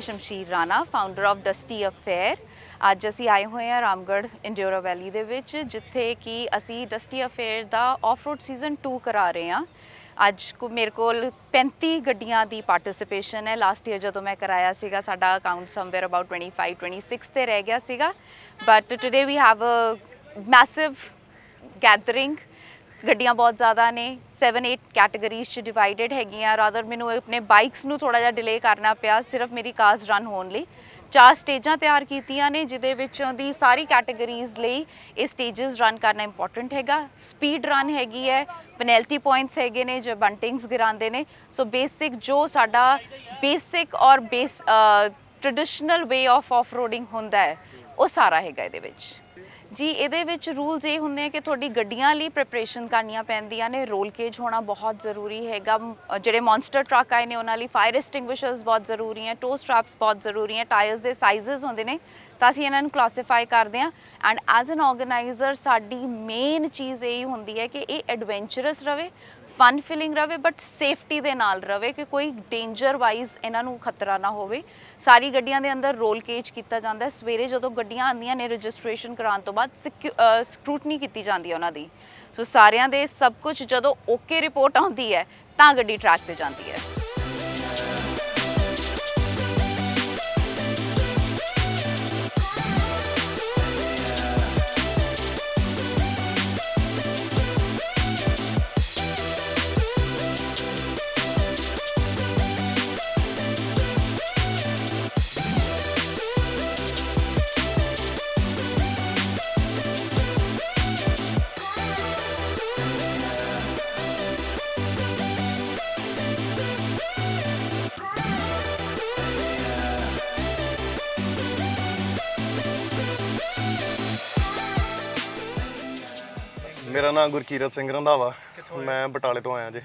ਹੈ Shamsheer Rana founder of Dusty Affair ਅੱਜ ਅਸੀਂ ਆਏ ਹੋਏ ਹਾਂ ਰਾਮਗੜ੍ਹ ਇੰਡਿਓਰਾ ਵੈਲੀ ਦੇ ਵਿੱਚ, ਜਿੱਥੇ ਕਿ ਅਸੀਂ ਡਸਟੀ ਅਫੇਅਰ ਦਾ ਆਫ ਰੋਡ ਸੀਜ਼ਨ 2 ਕਰਾ ਰਹੇ ਹਾਂ। ਅੱਜ ਕੋ, ਮੇਰੇ ਕੋਲ 35 ਗੱਡੀਆਂ ਦੀ ਪਾਰਟਿਸਿਪੇਸ਼ਨ ਹੈ। ਲਾਸਟ ਈਅਰ ਜਦੋਂ ਮੈਂ ਕਰਾਇਆ ਸੀਗਾ, ਸਾਡਾ ਅਕਾਊਂਟ ਸਮਵੇਅਰ ਅਬਾਊਟ 25 26 ਤੇ ਰਹਿ ਗਿਆ ਸੀਗਾ। But today we have a massive gathering ਗੱਡੀਆਂ ਬਹੁਤ ਜ਼ਿਆਦਾ ਨੇ 7-8 ਕੈਟਾਗਰੀਜ਼ ਚ ਡਿਵਾਈਡਡ ਹੈਗੀਆਂ। ਰਾਦਰ ਮੈਨੂੰ ਆਪਣੇ ਬਾਈਕਸ ਨੂੰ ਥੋੜਾ ਜਿਹਾ ਡਿਲੇ ਕਰਨਾ ਪਿਆ, ਸਿਰਫ ਮੇਰੀ ਕਾਰਸ ਰਨ ਹੋਣ ਲਈ। ਚਾਰ ਸਟੇਜਾਂ ਤਿਆਰ ਕੀਤੀਆਂ ਨੇ, ਜਿਹਦੇ ਵਿੱਚੋਂ ਦੀ ਸਾਰੀ ਕੈਟਾਗਰੀਜ਼ ਲਈ ਇਹ ਸਟੇजेस ਰਨ ਕਰਨਾ ਇੰਪੋਰਟੈਂਟ ਹੈਗਾ। ਸਪੀਡ ਰਨ ਹੈਗੀ ਹੈ ਪੈਨਲਟੀ ਪੁਆਇੰਟਸ ਹੈਗੇ ਨੇ, ਜੋ ਬੰਟਿੰਗਸ ਗਿਰਾਉਂਦੇ ਨੇ। ਸੋ ਬੇਸਿਕ ਜੋ ਸਾਡਾ ਬੇਸਿਕ ਔਰ base traditional way of off roading ਹੁੰਦਾ ਹੈ, ਉਹ ਸਾਰਾ ਹੈਗਾ ਇਹਦੇ ਵਿੱਚ। ਜੀ, ਇਹਦੇ ਵਿੱਚ ਰੂਲਸ ਇਹ ਹੁੰਦੇ ਆ ਕਿ ਤੁਹਾਡੀ ਗੱਡੀਆਂ ਲਈ ਪ੍ਰੈਪਰੇਸ਼ਨ ਕਰਨੀਆਂ ਪੈਂਦੀਆਂ ਨੇ ਰੋਲ ਕੇਜ ਹੋਣਾ ਬਹੁਤ ਜ਼ਰੂਰੀ ਹੈਗਾ। ਜਿਹੜੇ ਮੌਨਸਟਰ ਟਰੱਕ ਆਏ ਨੇ, ਉਹਨਾਂ ਲਈ ਫਾਇਰ ਐਸਟਿੰਗੁਇਸ਼ਰਸ ਬਹੁਤ ਜ਼ਰੂਰੀ ਹੈ ਟੋ ਸਟ੍ਰੈਪਸ ਬਹੁਤ ਜ਼ਰੂਰੀ ਹੈ ਟਾਇਰਸ ਦੇ ਸਾਈਜ਼ਸ ਹੁੰਦੇ ਨੇ, ਤਾਂ ਅਸੀਂ ਇਹਨਾਂ ਨੂੰ ਕਲਾਸੀਫਾਈ ਕਰਦੇ ਹਾਂ। ਐਂਡ ਐਜ਼ ਐਨ ਆਰਗੇਨਾਈਜ਼ਰ ਸਾਡੀ ਮੇਨ ਚੀਜ਼ ਇਹ ਹੁੰਦੀ ਹੈ ਕਿ ਇਹ ਐਡਵੈਂਚਰਸ ਰਵੇ ਫਨ ਫੀਲਿੰਗ ਰਵੇ ਬਟ ਸੇਫਟੀ ਦੇ ਨਾਲ ਰਵੇ ਕਿ ਕੋਈ ਡੇਂਜਰ ਵਾਈਜ਼ ਇਹਨਾਂ ਨੂੰ ਖਤਰਾ ਨਾ ਹੋਵੇ। ਸਾਰੀ ਗੱਡੀਆਂ ਦੇ ਅੰਦਰ ਰੋਲ ਕੇਜ ਕੀਤਾ ਜਾਂਦਾ ਹੈ। ਸਵੇਰੇ ਜਦੋਂ ਗੱਡੀਆਂ ਆਉਂਦੀਆਂ ਨੇ ਰਜਿਸਟ੍ਰੇਸ਼ਨ ਕਰਾਉਣ ਤੋਂ ਬਾਅਦ ਸਕ੍ਰੂਟਨੀ ਕੀਤੀ ਜਾਂਦੀ ਹੈ ਉਹਨਾਂ ਦੀ। ਸੋ ਸਾਰਿਆਂ ਦੇ ਸਭ ਕੁਝ ਜਦੋਂ ਓਕੇ ਰਿਪੋਰਟ ਆਉਂਦੀ ਹੈ, ਤਾਂ ਗੱਡੀ ਟਰੈਕ ਤੇ ਜਾਂਦੀ ਹੈ। ਮੇਰਾ ਨਾਮ ਗੁਰਕੀਰਤ ਸਿੰਘ ਰੰਧਾਵਾ। ਮੈਂ ਬਟਾਲੇ ਤੋਂ ਆਇਆ ਜੀ।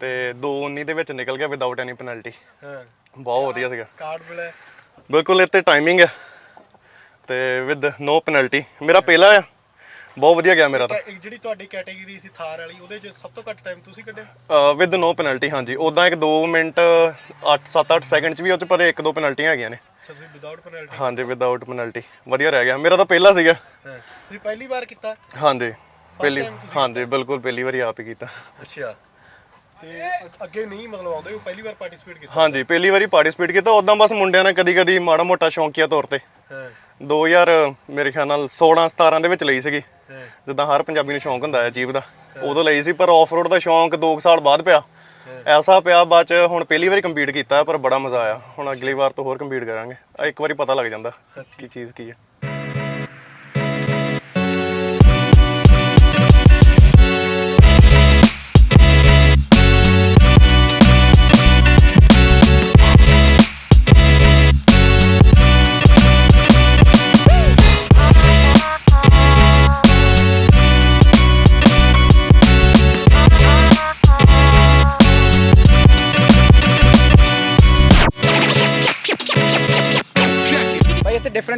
ਤੇ 219 ਦੇ ਵਿੱਚ ਨਿਕਲ ਗਿਆ ਵਿਦਆਊਟ ਐਨੀ ਪੈਨਲਟੀ ਹਾਂ। ਬਹੁਤ ਵਧੀਆ ਸੀਗਾ। ਕਾਰਡ ਮਿਲਿਆ? ਬਿਲਕੁਲ ਇੱਥੇ ਟਾਈਮਿੰਗ ਹੈ ਤੇ ਵਿਦ ਨੋ ਪੈਨਲਟੀ ਮੇਰਾ ਪਹਿਲਾ ਆ। ਬਹੁਤ ਵਧੀਆ ਗਿਆ ਮੇਰਾ ਤਾਂ। ਜਿਹੜੀ ਤੁਹਾਡੀ ਕੈਟਾਗਰੀ ਸੀ ਥਾਰ ਵਾਲੀ ਉਹਦੇ 'ਚ ਸਭ ਤੋਂ ਘੱਟ ਟਾਈਮ ਤੁਸੀਂ ਕੱਢਿਆ? ਵਿਦ ਨੋ ਪੈਨਲਟੀ ਹਾਂਜੀ। ਉਦਾਂ ਇੱਕ 2 ਮਿੰਟ 8 7 8 ਸੈਕਿੰਡ ਚ ਵੀ ਉਹ ਚ ਪਰ ਇੱਕ ਦੋ ਪੈਨਲਟੀਆਂ ਹੈਗੀਆਂ ਨੇ। ਤੁਸੀਂ ਵਿਦਆਊਟ ਪੈਨਲਟੀ ਹਾਂਜੀ ਵਿਦਆਊਟ ਪੈਨਲਟੀ ਵਧੀਆ ਰਹਿ ਗਿਆ। ਮੇਰਾ ਤਾਂ ਪਹਿਲਾ ਸੀਗਾ। ਤੁਸੀਂ ਪਹਿਲੀ ਵਾਰ ਕੀਤਾ? ਹਾਂਜੀ। ਪਹਿਲੀ time ਤੁਸੀਂ ਹਾਂਜੀ ਬਿਲਕੁਲ ਪਹਿਲੀ ਵਾਰੀ ਆਪ ਹੀ ਕੀਤਾ। ਅੱਛਾ। ਤੇ ਅ- ਅੱਗੇ ਨਹੀਂ ਮਤਲਬ ਆਉਂਦੇ ਉਹ ਪਹਿਲੀ ਵਾਰ ਪਾਰਟਿਸਿਪੇਟ ਕੀਤਾ? ਹਾਂਜੀ ਪਹਿਲੀ ਵਾਰੀ ਪਾਰਟਿਸਿਪੇਟ ਕੀਤਾ। ਉਦਾਂ ਬਸ ਮੁੰਡਿਆਂ ਨਾਲ ਕਦੀ ਕਦੀ ਮਾੜਾ ਮੋਟਾ ਸ਼ੌਂਕੀਆ ਤੌਰ ਤੇ। ਹਾਂ। 2000 ਮੇਰੇ ਖਿਆਲ ਨਾਲ 16 17 ਦੇ ਵਿੱਚ ਲਈ ਸੀਗੀ। ਹਾਂ। ਜਿੱਦਾਂ ਹਰ ਪੰਜਾਬੀ ਨੂੰ ਸ਼ੌਂਕ ਹੁੰਦਾ ਹੈ ਜੀਪ ਦਾ। ਉਦੋਂ ਲਈ ਸੀ ਪਰ ਆਫ ਰੋਡ ਦਾ ਸ਼ੌਂਕ 2 ਸਾਲ ਬਾਅਦ ਪਿਆ। ਐਸਾ ਪਿਆ ਬਾਅਦ ਚ ਹੁਣ ਪਹਿਲੀ ਵਾਰੀ ਕੰਪੀਟ ਕੀਤਾ ਪਰ ਬੜਾ ਮਜ਼ਾ ਆਇਆ। ਹੁਣ ਅਗਲੀ ਵਾਰ ਤੋਂ ਹੋਰ ਕੰਪੀਟ ਕਰਾਂਗੇ। ਇੱਕ ਵਾਰੀ ਪਤਾ ਲੱਗ ਜਾਂਦਾ ਕੀ ਚੀਜ਼ ਕੀ ਹੈ।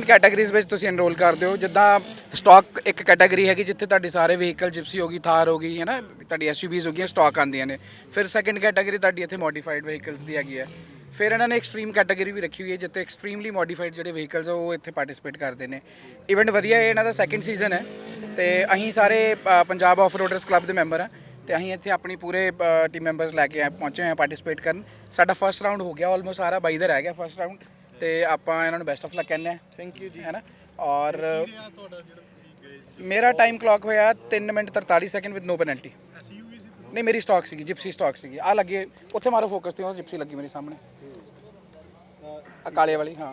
ਡਿਫਰੈਂਟ ਕੈਟਾਗਰੀਜ਼ ਵਿੱਚ ਤੁਸੀਂ ਐਨਰੋਲ ਕਰਦੇ ਹੋ। ਜਿੱਦਾਂ ਸਟਾਕ ਇੱਕ ਕੈਟਾਗਰੀ ਹੈਗੀ ਜਿੱਥੇ ਤੁਹਾਡੇ ਸਾਰੇ ਵਹੀਕਲ ਜਿਪਸੀ ਹੋ ਗਈ, ਥਾਰ ਹੋ ਗਈ, ਹੈ ਨਾ? ਤੁਹਾਡੀ ਐਸਯੂਵੀਜ਼ ਹੋਗੀਆਂ ਸਟਾਕ ਆਉਂਦੀਆਂ ਨੇ। ਫਿਰ ਸੈਕੰਡ ਕੈਟਾਗਰੀ ਤੁਹਾਡੀ ਇੱਥੇ ਮੋਡੀਫਾਈਡ ਵਹੀਕਲਸ ਦੀ ਹੈਗੀ ਹੈ। ਫਿਰ ਇਹਨਾਂ ਨੇ ਐਕਸਟ੍ਰੀਮ ਕੈਟਾਗਰੀ ਵੀ ਰੱਖੀ ਹੋਈ ਹੈ, ਜਿੱਥੇ ਐਕਸਟ੍ਰੀਮਲੀ ਮੋਡੀਫਾਈਡ ਜਿਹੜੇ ਵਹੀਕਲਸ ਉਹ ਇੱਥੇ ਪਾਰਟਿਸਿਪੇਟ ਕਰਦੇ ਨੇ। ਇਵੈਂਟ ਵਧੀਆ ਹੈ ਇਹਨਾਂ ਦਾ ਸੈਕੰਡ ਸੀਜ਼ਨ ਹੈ। ਤੇ ਅਸੀਂ ਸਾਰੇ ਪੰਜਾਬ ਆਫ ਰੋਡਰਸ ਕਲੱਬ ਦੇ ਮੈਂਬਰ ਆ ਤੇ ਅਸੀਂ ਇੱਥੇ ਆਪਣੀ ਪੂਰੇ ਟੀਮ ਮੈਂਬਰਸ ਲੈ ਕੇ ਪਹੁੰਚੇ ਹੋਏ ਆ ਪਾਰਟਿਸਿਪੇਟ ਕਰਨ। ਸਾਡਾ ਫਰਸਟ ਰਾਊਂਡ ਹੋ ਗਿਆ ਆਲਮੋਸਟ ਸਾਰਾ ਬਾਈ ਦਾ ਰਹਿ ਗਿਆ ਫਰਸਟ ਰਾਊਂਡ ਤੇ ਆਪਾਂ ਇਹਨਾਂ ਨੂੰ ਬੈਸਟ ਆਫ ਲੱਕ ਕਹਿੰਦੇ ਆ ਥੈਂਕ ਯੂ ਜੀ। ਹੈ ਨਾ? ਔਰ ਮੇਰਾ ਟਾਈਮ ਕਲੌਕ ਹੋਇਆ 3 minute 43 second with no penalty? ਨਹੀਂ ਮੇਰੀ ਸਟਾਕ ਸੀਗੀ ਜਿਪਸੀ ਸਟਾਕ ਸੀਗੀ। ਆ ਲੱਗੇ ਉੱਥੇ ਮਾਰੋ ਫੋਕਸ ਤੇ ਉਹ ਜਿਪਸੀ ਲੱਗੀ ਮੇਰੇ ਸਾਹਮਣੇ। ਆ ਕਾਲੇ ਵਾਲੀ ਹਾਂ।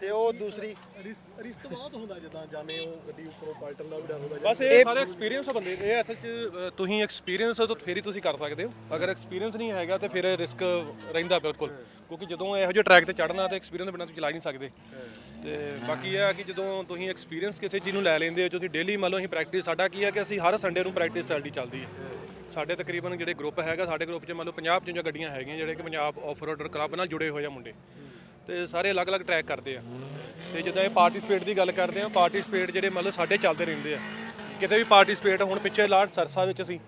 ਤੇ ਉਹ ਦੂਸਰੀ ਰਿਸਕ ਰਿਸਕ ਬਹੁਤ ਹੁੰਦਾ ਜਦੋਂ ਜਾਣੇ ਉਹ ਗੱਡੀ ਉੱਪਰੋਂ ਪਲਟਣ ਦਾ ਵੀ ਡਰ ਹੁੰਦਾ ਬਸ ਇਹ ਸਾਰੇ ਐਕਸਪੀਰੀਅੰਸ ਬੰਦੇ ਇਹ ਅਸਲ ਚ ਅ, ਤੁਸੀਂ ਐਕਸਪੀਰੀਅੰਸ ਤੋਂ ਫੇਰ ਹੀ ਤੁਸੀਂ ਕਰ ਸਕਦੇ ਹੋ। ਅਗਰ ਐਕਸਪੀਰੀਅੰਸ ਨਹੀਂ ਹੈਗਾ ਤੇ ਫਿਰ ਰਿਸਕ ਰਹਿੰਦਾ ਬਿਲਕੁਲ। ਕਿਉਂਕਿ ਜਦੋਂ ਇਹੋ ਜਿਹੇ ਟਰੈਕ ਤੇ ਚੜਨਾ ਤੇ ਐਕਸਪੀਰੀਅੰਸ ਬਿਨਾਂ ਤੁਸੀਂ ਚਲਾ ਹੀ ਨਹੀਂ ਸਕਦੇ। ਤੇ ਬਾਕੀ ਇਹ ਆ ਕਿ ਜਦੋਂ ਤੁਸੀਂ ਐਕਸਪੀਰੀਅੰਸ ਕਿਸੇ ਚੀਜ਼ ਨੂੰ ਲੈ ਲੈਂਦੇ ਹੋ ਤੁਸੀਂ ਡੇਲੀ ਮੰਨ ਲਓ ਅਸੀਂ ਪ੍ਰੈਕਟਿਸ ਸਾਡਾ ਕੀ ਹੈ ਕਿ ਅਸੀਂ ਹਰ ਸੰਡੇ ਨੂੰ ਪ੍ਰੈਕਟਿਸ ਸਾਡੀ ਚੱਲਦੀ ਹੈ। ਸਾਡੇ ਤਕਰੀਬਨ ਜਿਹੜੇ ਗਰੁੱਪ ਹੈਗਾ ਸਾਡੇ ਗਰੁੱਪ 'ਚ ਮੰਨ ਲਓ 50 55 ਗੱਡੀਆਂ ਹੈਗੀਆਂ ਜਿਹੜੇ ਕਿ ਪੰਜਾਬ ਆਫ ਰੋਡਰ ਕਲੱਬ ਨਾਲ ਜੁੜੇ ਹੋਏ ਆ ਮੁੰਡੇ। ਤੇ ਸਾਰੇ ਅਲੱਗ-ਅਲੱਗ ਟਰੈਕ ਕਰਦੇ ਆ। ਤੇ ਜਿੱਦਾਂ ਇਹ ਪਾਰਟਿਸਿਪੇਟ ਦੀ ਗੱਲ ਕਰਦੇ ਆ ਪਾਰਟਿਸਿਪੇਟ ਜਿਹੜੇ ਮੰਨ ਲਓ ਸਾਡੇ ਚੱਲਦੇ ਰਹਿੰਦੇ ਆ। ਕਿਤੇ ਵੀ ਪਾਰਟਿਸਿਪੇਟ ਹੁਣ ਪਿੱਛੇ ਲਾਟ ਸਰਸਾ ਵਿੱਚ ਸੀ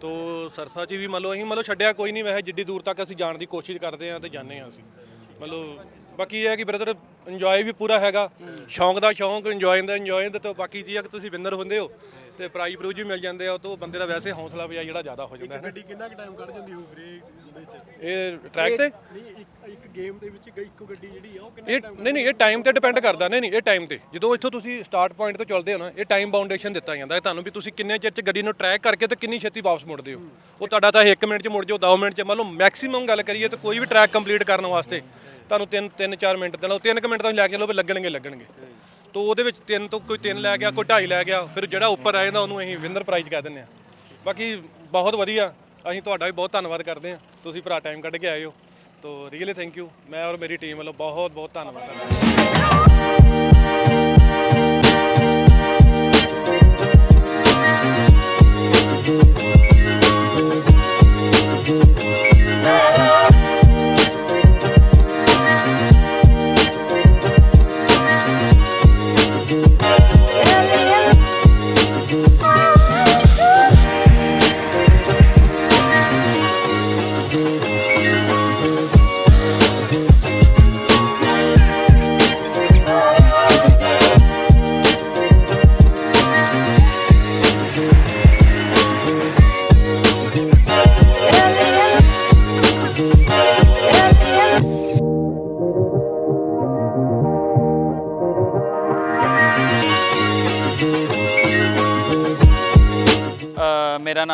ਤੋ ਸਰਸਾ 'ਚ ਵੀ ਮੰਨ ਲਓ ਅਸੀਂ ਮੰਨ ਲਓ ਛੱਡਿਆ ਕੋਈ ਨਹੀਂ ਵੈਸੇ ਜਿੱਡੀ ਦੂਰ ਤੱਕ ਅਸੀਂ ਜਾਣ ਦੀ ਕੋਸ਼ਿਸ਼ ਕਰਦੇ ਆ ਤੇ ਜਾਂਦੇ ਆ ਅਸੀਂ। ਮੰਨ ਲਓ ਬਾਕੀ ਇਹ ਹੈ ਕਿ ਬ੍ਰਦਰ ਇੰਜੋਏ ਵੀ ਪੂਰਾ ਹੈਗਾ। ਸ਼ੌਂਕ ਦਾ ਸ਼ੌਂਕ ਇੰਜੋਏ ਦਾ ਇੰਜੋਏ ਦਾ ਤੇ ਬਾਕੀ ਜੀ ਆ ਕਿ ਤੁਸੀਂ ਵਿਨਰ ਹੁੰਦੇ ਹੋ ਤੇ ਪ੍ਰਾਈਜ਼ ਪ੍ਰੂਜ ਵੀ ਮਿਲ ਜਾਂਦੇ ਆ ਉਹ ਤੋਂ ਬੰਦੇ ਦਾ ਵੈਸੇ ਹੌਸਲਾ ਵਜਾ ਜਿਹੜਾ ਜ਼ਿਆਦਾ ਹੋ ਜਾਂਦਾ ਹੈ ਗੱਡੀ ਕਿੰਨਾ ਕੁ ਟਾਈਮ ਕੱਢ ਜਾਂਦੀ ਹੋਊ ਵੀਰੇ ਉਹਦੇ ਚ ਇਹ ਟਰੈਕ ਤੇ? ਨਹੀਂ ਗੇਮ ਦੇ ਵਿੱਚ ਇੱਕੋ ਗੱਡੀ ਜਿਹੜੀ ਆ ਉਹ ਕਿੰਨਾ ਇਹ ਨਹੀਂ ਨਹੀਂ ਇਹ ਟਾਈਮ ਤੇ ਡਿਪੈਂਡ ਕਰਦਾ। ਨਹੀਂ ਨਹੀਂ ਇਹ ਟਾਈਮ ਤੇ। ਜਦੋਂ ਇੱਥੋਂ ਤੁਸੀਂ ਸਟਾਰਟ ਪੁਆਇੰਟ ਤੋਂ ਚੱਲਦੇ ਹੋ ਨਾ ਇਹ ਟਾਈਮ ਬਾਉਂਡੇਸ਼ਨ ਦਿੱਤਾ ਜਾਂਦਾ। ਹੈ ਤੁਹਾਨੂੰ ਵੀ ਤੁਸੀਂ ਕਿੰਨੇ ਚਿਰ ਚ ਗੱਡੀ ਨੂੰ ਟਰੈਕ ਕਰਕੇ ਤੇ ਕਿੰਨੀ ਛੇਤੀ ਵਾਪਸ ਮੁੜਦੇ ਹੋ। ਉਹ ਤੁਹਾਡਾ ਤਾਂ 1 ਮਿੰਟ ਚ ਮੁੜ ਜਾਓ 2 ਮਿੰਟ ਚ। ਮੰਨ ਲਓ ਮੈਕਸਿਮਮ ਗੱਲ ਕਰੀਏ ਤਾਂ ਕੋਈ ਵੀ ਟਰੈਕ ਕੰਪਲੀਟ ਕਰਨ ਵਾਸਤੇ ਤੁਹਾਨੂੰ 3 3 4 ਮਿੰਟ ਦੇ ਲਓ 3 ਮਿੰਟ ਤੋਂ ਲੈ ਕੇ ਲਓ ਵੀ ਲੱਗਣਗੇ ਲੱਗਣਗੇ। ਤੋਂ ਉਹਦੇ ਵਿੱਚ ਤਿੰਨ ਤੋਂ ਕੋਈ 3 ਲੈ ਗਿਆ ਕੋਈ 2.5 ਲੈ ਗਿਆ ਫਿਰ ਜਿਹੜਾ ਉੱਪਰ ਆ ਜਾਂਦਾ ਉਹਨੂੰ ਅਸੀਂ ਵਿਨਰ ਪ੍ਰਾਈਜ਼ ਕਹਿ ਦਿੰਦੇ ਆ ਬਾਕੀ ਬਹੁਤ ਵਧੀਆ। ਅਸੀਂ ਤੁਹਾਡਾ ਵੀ ਬਹੁਤ ਧੰਨਵਾਦ ਕਰਦੇ ਹਾਂ। ਤੁਸੀਂ ਭਰਾ ਟਾਈਮ ਕੱਢ ਕੇ ਆਏ ਹੋ। ਤੋ ਰੀਅਲੀ ਥੈਂਕ ਯੂ ਮੈਂ ਔਰ ਮੇਰੀ ਟੀਮ ਵੱਲੋਂ ਬਹੁਤ ਬਹੁਤ ਧੰਨਵਾਦ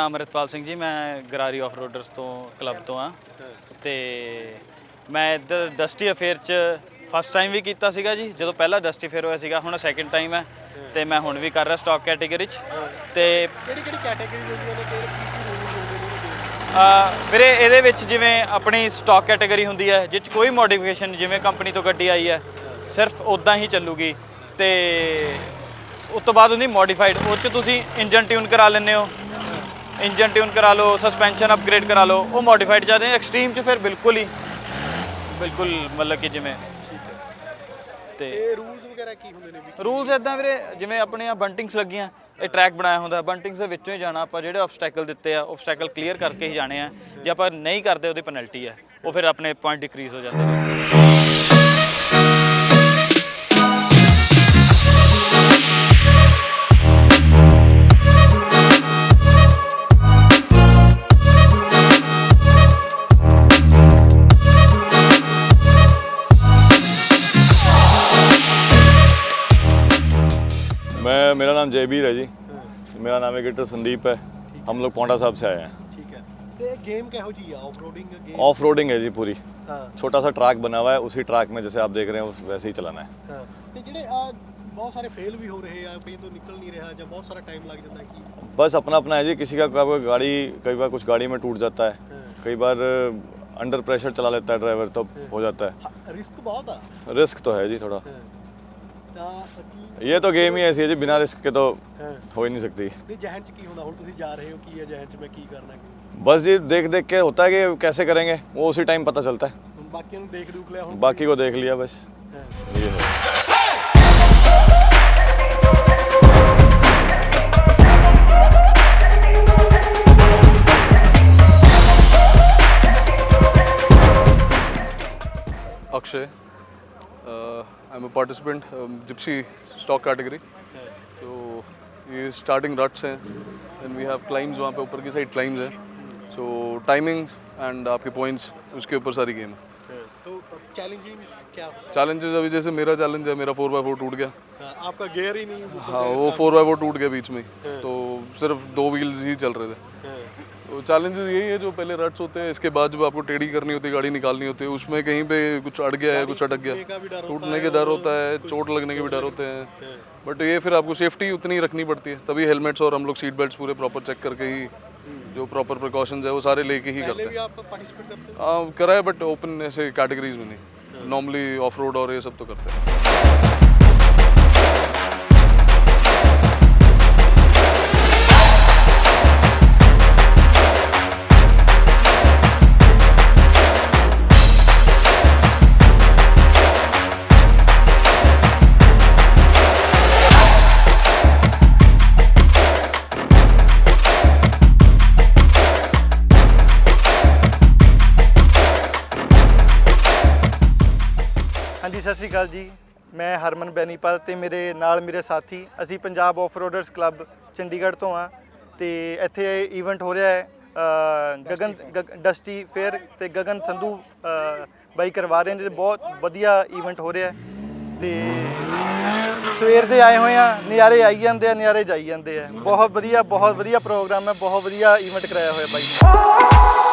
ਅਮਰਿਤਪਾਲ ਸਿੰਘ ਜੀ ਮੈਂ ਗਰਾਰੀ ਆਫਰੋਡਰਸ ਤੋਂ ਕਲੱਬ ਤੋਂ ਆ ਤੇ ਮੈਂ ਇੱਧਰ ਡਸਟੀ ਅਫੇਅਰ 'ਚ ਫਸਟ ਟਾਈਮ ਵੀ ਕੀਤਾ ਸੀਗਾ ਜੀ ਜਦੋਂ ਪਹਿਲਾ ਡਸਟੀ ਅਫੇਅਰ ਹੋਇਆ ਸੀਗਾ ਹੁਣ ਸੈਕਿੰਡ ਟਾਈਮ ਹੈ। ਤੇ ਮੈਂ ਹੁਣ ਵੀ ਕਰ ਰਿਹਾ ਸਟਾਕ ਕੈਟਾਗਰੀ 'ਚ। ਤੇ ਕਿਹੜੀ ਕਿਹੜੀ ਕੈਟਾਗਰੀ ਹੁੰਦੀਆਂ ਨੇ ਕਿਹੜੇ ਕੀ ਕੀ ਰੂਲ ਹੁੰਦੇ ਨੇ ਉਹਦੇ ਅ, ਵੀਰੇ ਇਹਦੇ ਵਿੱਚ ਜਿਵੇਂ ਆਪਣੀ ਸਟਾਕ ਕੈਟਾਗਰੀ ਹੁੰਦੀ ਹੈ ਜਿਸ 'ਚ ਕੋਈ ਮੋਡੀਫਿਕੇਸ਼ਨ ਜਿਵੇਂ ਕੰਪਨੀ ਤੋਂ ਗੱਡੀ ਆਈ ਹੈ ਸਿਰਫ ਉਦਾਂ ਹੀ ਚੱਲੂਗੀ। ਤੇ ਉਸ ਤੋਂ ਬਾਅਦ ਹੁੰਦੀ ਮੋਡੀਫਾਈਡ ਉਹ 'ਚ ਤੁਸੀਂ ਇੰਜਨ ਟਿਊਨ ਕਰਾ ਲੈਂਦੇ ਹੋ। ਇੰਜਨ ਟਿਊਨ ਕਰਾ ਲਓ ਸਸਪੈਂਸ਼ਨ ਅਪਗ੍ਰੇਡ ਕਰਾ ਲਓ ਉਹ ਮੋਡੀਫਾਈਡ ਜਾਂਦੇ ਐਕਸਟ੍ਰੀਮ 'ਚ ਫਿਰ ਬਿਲਕੁਲ ਹੀ। ਬਿਲਕੁਲ ਮਤਲਬ ਕਿ ਜਿਵੇਂ ਤੇ ਇਹ ਰੂਲਸ ਵਗੈਰਾ ਕੀ ਹੁੰਦੇ ਨੇ ਵੀ? ਰੂਲਸ ਇਦਾਂ ਵੀਰੇ ਜਿਵੇਂ ਆਪਣੀਆਂ ਬੰਟਿੰਗਸ ਲੱਗੀਆਂ ਇਹ ਟਰੈਕ ਬਣਾਇਆ ਹੁੰਦਾ ਬੰਟਿੰਗਸ ਦੇ ਵਿੱਚੋਂ ਹੀ ਜਾਣਾ ਆਪਾਂ ਜਿਹੜੇ ਆਬਸਟੈਕਲ ਦਿੱਤੇ ਆ ਆਬਸਟੈਕਲ ਕਲੀਅਰ ਕਰਕੇ ਹੀ ਜਾਣੇ ਆ। ਜੇ ਆਪਾਂ ਨਹੀਂ ਕਰਦੇ ਉਹਦੀ ਪੈਨਲਟੀ ਹੈ ਉਹ ਫਿਰ ਆਪਣੇ ਪੁਆਇੰਟ ਡਿਕਰੀਜ਼ ਹੋ ਜਾਂਦੇ ਨੇ। मेरा नाम एडिटर संदीप है हम लोग पौंटा साहब से आए हैं ਠੀਕ ਹੈ ਤੇ ਗੇਮ ਕਿਹੋ ਜੀ ਆ ਆਫਰੋਡਿੰਗ ਗੇਮ ऑफ रोडिंग है जी पूरी ਹਾਂ छोटा सा ट्रैक बना हुआ है उसी ट्रैक में जैसे आप देख रहे हैं उस वैसे ही चलाना है ਹਾਂ ਤੇ ਜਿਹੜੇ ਆ ਬਹੁਤ ਸਾਰੇ ਫੇਲ ਵੀ ਹੋ ਰਹੇ ਆ ਕਈ ਤੋਂ ਨਿਕਲ ਨਹੀਂ ਰਿਹਾ ਜਾਂ ਬਹੁਤ ਸਾਰਾ ਟਾਈਮ ਲੱਗ ਜਾਂਦਾ ਕੀ बस अपना अपना है जी किसी का कोई गाड़ी कई बार कुछ गाड़ी में टूट जाता है कई बार अंडर प्रेशर चला लेता है ड्राइवर तब हो जाता ਰਿਸਕ ਬਹੁਤ ਆ है रिस्क तो है जी थोड़ा ਤਾਂ ਕੀ ये तो गेम ही ऐसी है जी बिना रिस्क के तो ਹਾਂ हो ही नहीं सकती ਨਹੀਂ ਜਹਨ ਚ ਕੀ ਹੁੰਦਾ ਹੁਣ ਤੁਸੀਂ ਜਾ ਰਹੇ ਹੋ ਕੀ ਹੈ ਜਹਨ ਚ ਮੈਂ ਕੀ ਕਰਨਾ ਕੀ बस जी देख देख के होता है कि कैसे करेंगे वो उसी टाइम पता चलता है ਹੁਣ ਬਾਕੀਆਂ ਨੂੰ ਦੇਖ ਦੂਖ ਲਿਆ ਹੁਣ बाकी को देख लिया बस ਹਾਂ। ये है Akshay. I am a participant Gypsy stock category तो ये स्टार्टिंग रट्स हैं एंड वी हैव क्लाइम्स वहाँ पे ऊपर की साइड क्लाइम्स हैं. सो टाइमिंग एंड आपके पॉइंट्स उसके ऊपर सारी गेम है तो चैलेंजेस क्या? चैलेंजेस अभी जैसे मेरा चैलेंज है मेरा फोर बाय फोर टूट गया. हाँ, आपका गेयर ही नहीं हाँ वो फोर बाय फोर टूट गया बीच में हाँ। तो सिर्फ़ दो व्हील्स ही चल रहे थे। हाँ। तो चैलेंजेस यही है जो पहले रट्स होते हैं इसके बाद जब आपको टेढ़ी करनी होती है गाड़ी निकालनी होती है उसमें कहीं पे कुछ अड़ गया है कुछ अटक गया टूटने के डर होता है चोट लगने के भी डर होते हैं। बट ये फिर आपको सेफ्टी उतनी रखनी पड़ती है तभी हेलमेट्स और हम लोग सीट बेल्ट पूरे प्रॉपर चेक करके ही जो प्रॉपर प्रिकॉशंस है वो सारे लेके ही करते हैं। करते हैं हाँ करा है बट ओपन ऐसे कैटेगरीज में नहीं। नॉर्मली ऑफ़ रोड और ये सब तो करते हैं। ਸ਼੍ਰੀ ਅਕਾਲ ਜੀ। ਮੈਂ ਹਰਮਨ ਬੈਨੀਪਾਲ ਤੇ ਮੇਰੇ ਨਾਲ ਮੇਰੇ ਸਾਥੀ ਅਸੀਂ ਪੰਜਾਬ ਆਫਰੋਡਰਸ ਕਲੱਬ ਚੰਡੀਗੜ੍ਹ ਤੋਂ ਆ ਤੇ ਇੱਥੇ ਇਵੈਂਟ ਹੋ ਰਿਹਾ ਹੈ ਗਗਨ ਗਗ- ਡਸਟੀ ਫੇਅਰ ਤੇ ਗਗਨ ਸੰਧੂ ਬਾਈ ਕਰਵਾ ਰਹੇ ਨੇ ਤੇ ਬਹੁਤ ਵਧੀਆ ਇਵੈਂਟ ਹੋ ਰਿਹਾ ਤੇ ਸਵੇਰ ਦੇ ਆਏ ਹੋਏ ਆ ਨਜ਼ਾਰੇ ਆਈ ਜਾਂਦੇ ਆ ਨਜ਼ਾਰੇ ਜਾਈ ਜਾਂਦੇ ਆ। ਬਹੁਤ ਵਧੀਆ ਬਹੁਤ ਵਧੀਆ ਪ੍ਰੋਗਰਾਮ ਹੈ ਬਹੁਤ ਵਧੀਆ ਇਵੈਂਟ ਕਰਾਇਆ ਹੋਇਆ ਬਾਈ ਨੇ।